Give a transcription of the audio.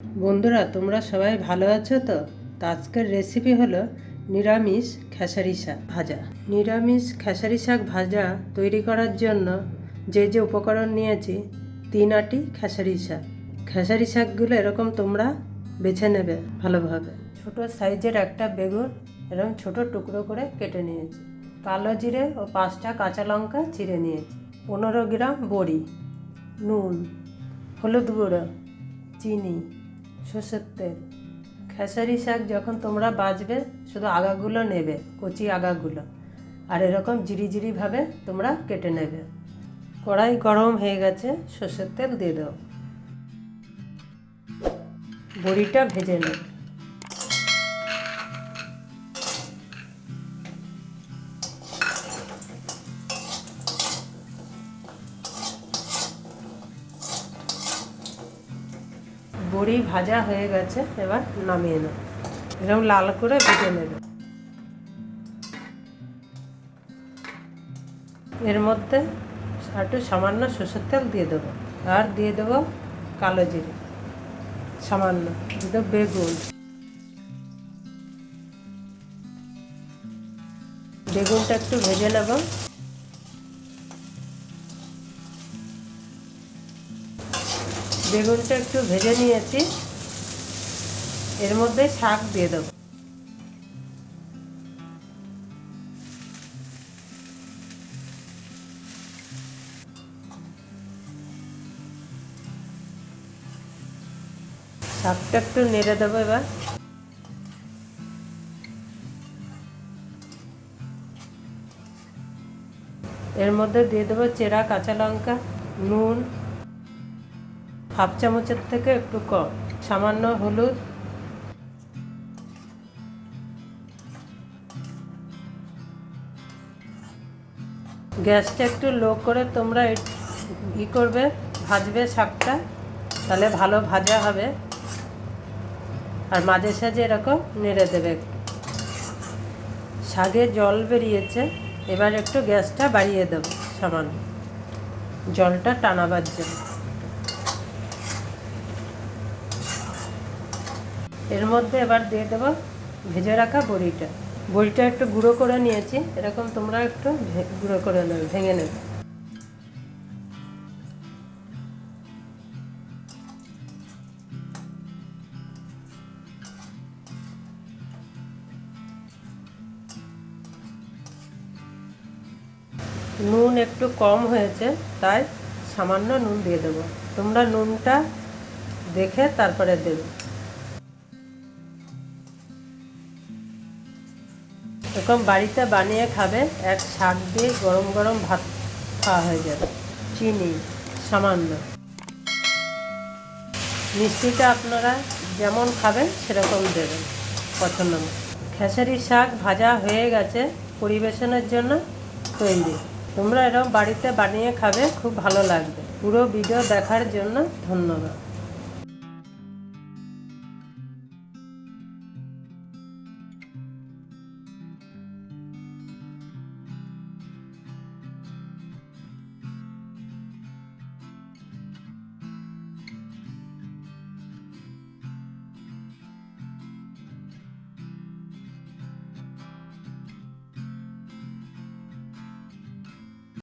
বন্ধুরা, তোমরা সবাই ভালো আছো তো? আজকের রেসিপি হলো নিরামিষ খেসারি শাক ভাজা। নিরামিষ খেসারি শাক ভাজা তৈরি করার জন্য যে যে উপকরণ নিয়েছি, তিন আটি খেসারি শাক। খেসারি শাকগুলো এরকম তোমরা বেছে নেবে ভালোভাবে। ছোট সাইজের একটা বেগুন এরকম ছোট টুকরো করে কেটে নিয়েছি। কালো জিরে ও পাঁচটা কাঁচা লঙ্কা চিড়ে নিয়েছি। পনেরো গ্রাম বড়ি, নুন, হলুদ গুঁড়ো, চিনি সর্ষের তেল। খেসারি শাক যখন তোমরা বাজবে, শুধু আগাগুলো নেবে, কচি আগাগুলো। আর এরকম জিরি জিরিভাবে তোমরা কেটে নেবে। কড়াই গরম হয়ে গেছে, সর্ষের তেল দিয়ে দাও। বড়িটা ভেজে নেবে বড়ি ভাজা হয়ে গেছে, এবার নামিয়ে নেব। এরকম লাল করে ভেজে নেবে। এর মধ্যে একটু সামান্য সর্ষের তেল দিয়ে দেবো, আর দিয়ে দেবো কালো জিরে। সামান্য, দিয়ে বেগুন। বেগুনটা একটু ভেজে নেব। বেগুনটা একটু ভেজে নিয়েছি। এর মধ্যে শাক দিয়ে দেবো। শাকটা একটু নেড়ে দেবো এবার। এর মধ্যে দিয়ে দেবো চেরা কাঁচা লঙ্কা, নুন হাফ চামচের থেকে একটু কম, সামান্য হলুদ। গ্যাসটা একটু লো করে তোমরা ই করবে, ভাজবে শাকটা, তাহলে ভালো ভাজা হবে। আর মাঝে সাঝে এরকম নেড়ে দেবে। শাগে জল বেরিয়েছে, এবার একটু গ্যাসটা বাড়িয়ে দেবো সামান্য। জলটা টানাবার জন্য। এর মধ্যে এবার দিয়ে দেবো ভেজে রাখা বড়িটা। বড়িটা একটু গুঁড়ো করে নিয়েছি। এরকম তোমরা একটু গুঁড়ো করে নেবে, ভেঙে নেবে। নুন একটু কম হয়েছে, তাই সামান্য নুন দিয়ে দেবো। তোমরা নুনটা দেখে তারপরে দেবে। এরকম বাড়িতে বানিয়ে খাবে এক শাক দিয়ে গরম গরম ভাত খাওয়া হয়ে যাবে। চিনি, সামান্য। মিষ্টিটা আপনারা যেমন খাবেন, সেরকম দেবেন, পছন্দ মতো। খেসারি শাক ভাজা হয়ে গেছে, পরিবেশনের জন্য তৈরি। তোমরা এরকম বাড়িতে বানিয়ে খাবে, খুব ভালো লাগবে। পুরো ভিডিও দেখার জন্য ধন্যবাদ।